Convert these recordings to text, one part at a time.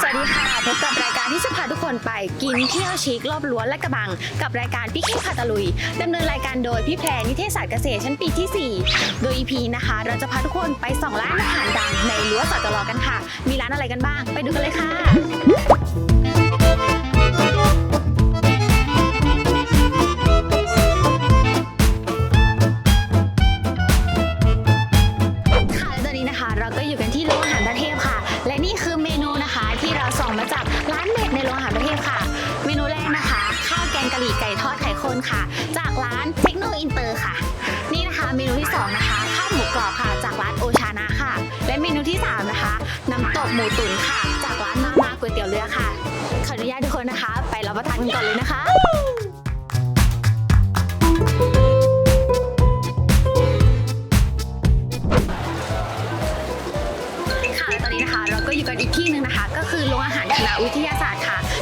สวัสดีค่ะ พบกับรายการที่จะพาทุกคนไปกินเที่ยวชิครอบรั้วและกระบัง กับรายการพี่เข้พาตะลุยดำเนินรายการโดยพี่แพรนิเทศศาสตร์เกษตรชั้นปีที่ 4 โดย EP นะคะ เราจะพาทุกคนไปส่องร้านอาหารดังในรั้วสจรกันค่ะ มีร้านอะไรกันบ้าง ไปดูกันเลยค่ะ กะหรี่ไก่ทอดไข่ข้นค่ะ จากร้านเทคโนอินเตอร์ค่ะ นี่นะคะเมนูที่สองนะคะข้าวหมูกรอบค่ะ จากร้านโอชานะค่ะ และเมนูที่สามนะคะ น้ำตกหมูตุ๋นค่ะ จากร้านมาม่าก๋วยเตี๋ยวเรือค่ะขออนุญาตทุกคนนะคะ ไปรับประทานกันก่อนเลยนะคะ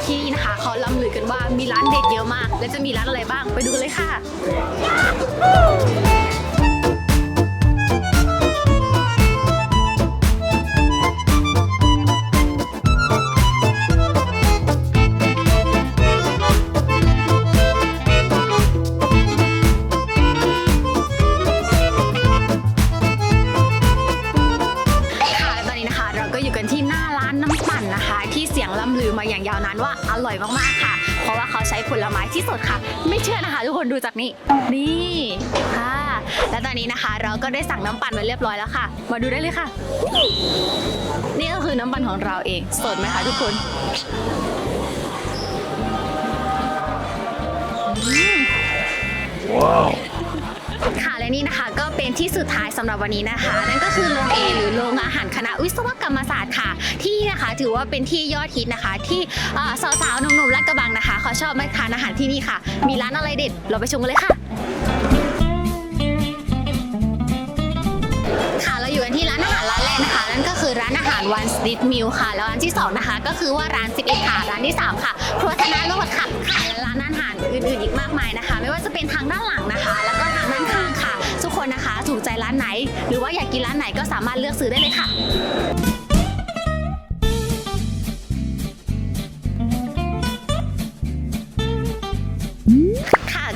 ที่นี่นะคะเขาล่ำลือกันว่ามีร้านเด็ดเยอะมาก และจะมีร้านอะไรบ้างไปดูกันเลยค่ะค่ะาวนานว่าอร่อยมากๆค่ะ เพราะว่าเขาใช้ผลไม้ที่สดค่ะ ไม่เชื่อนะคะ ทุกคนดูจากนี้นี่ค่ะ และตอนนี้นะคะ เราก็ได้สั่งน้ำปั่นไว้เรียบร้อยแล้วค่ะ มาดูได้เลยค่ะ นี่ก็คือน้ำปั่นของเราเอง สดไหมคะทุกคน นี่นะคะก็เป็นที่สุดท้ายสำหรับวันนี้นะคะ นั่นก็คือโรงเอหรือโรงอาหารคณะวิศวกรรมศาสตร์ค่ะ ที่นะคะถือว่าเป็นที่ยอดฮิตนะคะ ที่สาวๆหนุ่มๆและกระบังนะคะเขาชอบมาทานอาหารที่นี่ค่ะ มีร้านอะไรเด็ดเราไปชมกันเลยค่ะค่ะเราอยู่กันที่ร้านอาหารร้านแรกนะคะ นั่นก็คือร้านอาหาร One Street Meal ค่ะ แล้วร้านที่สองนะคะ ก็คือว่าร้าน11ค่ะร้านที่สามค่ะครัวธนาโรดค่ะค่ะและร้านอาหารอื่นๆอีกมากมายนะคะ ไม่ว่าจะเป็นทางด้านหลังนะคะ แล้วก็ ถูกใจร้านไหน หรือว่าอยากกินร้านไหนก็สามารถเลือกซื้อได้เลยค่ะ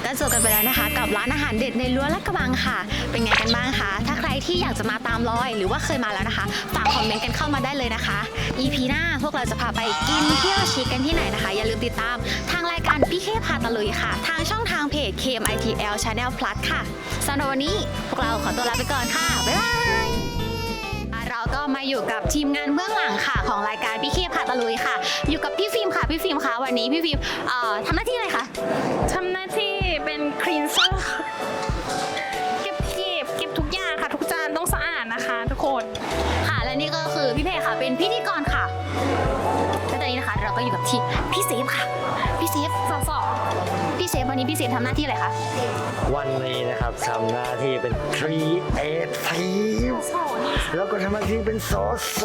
ก็จบกันไปแล้วนะคะ กับร้านอาหารเด็ดในรั้วและกระบังค่ะ เป็นไงกันบ้างคะถ้าใครที่อยากจะมาตามรอย หรือว่าเคยมาแล้วนะคะฝากคอมเมนต์กันเข้ามาได้เลยนะคะ EP หน้าพวกเราจะพาไปกินเที่ยวชิคกันที่ไหนนะคะ อย่าลืมติดตามทางรายการพี่เคพาตะลุยค่ะ ทางช่องทางเพจ KMITL Channel Plus ค่ะสำหรับวันนี้พวกเราขอตัวลาไปก่อนค่ะบ๊ายบาย มาอยู่กับทีมงานเบื้องหลังค่ะ ของรายการพี่เคพาตะลุยค่ะ อยู่กับพี่ฟิล์มค่ะพี่ฟิล์มคะวันนี้พี่ฟิล์มเอ่อทำหน้าที่อะไรคะทำหน้าที่เป็นคลีนเซอร์เก็บเก็บเก็บทุกอย่างค่ะ ทุกจานต้องสะอาดนะคะ ทุกคนค่ะและนี่ก็คือพี่เพค่ะเป็นพิธีกรค่ะและตอนนี้นะคะเราก็อยู่กับทีมพี่เซฟค่ะพี่เซฟสอสอ พี่เซฟวันนี้พี่เซฟทำหน้าที่อะไรคะ วันนี้นะครับทำหน้าที่เป็น creative แล้วก็ทำหน้าที่เป็นซอสโซ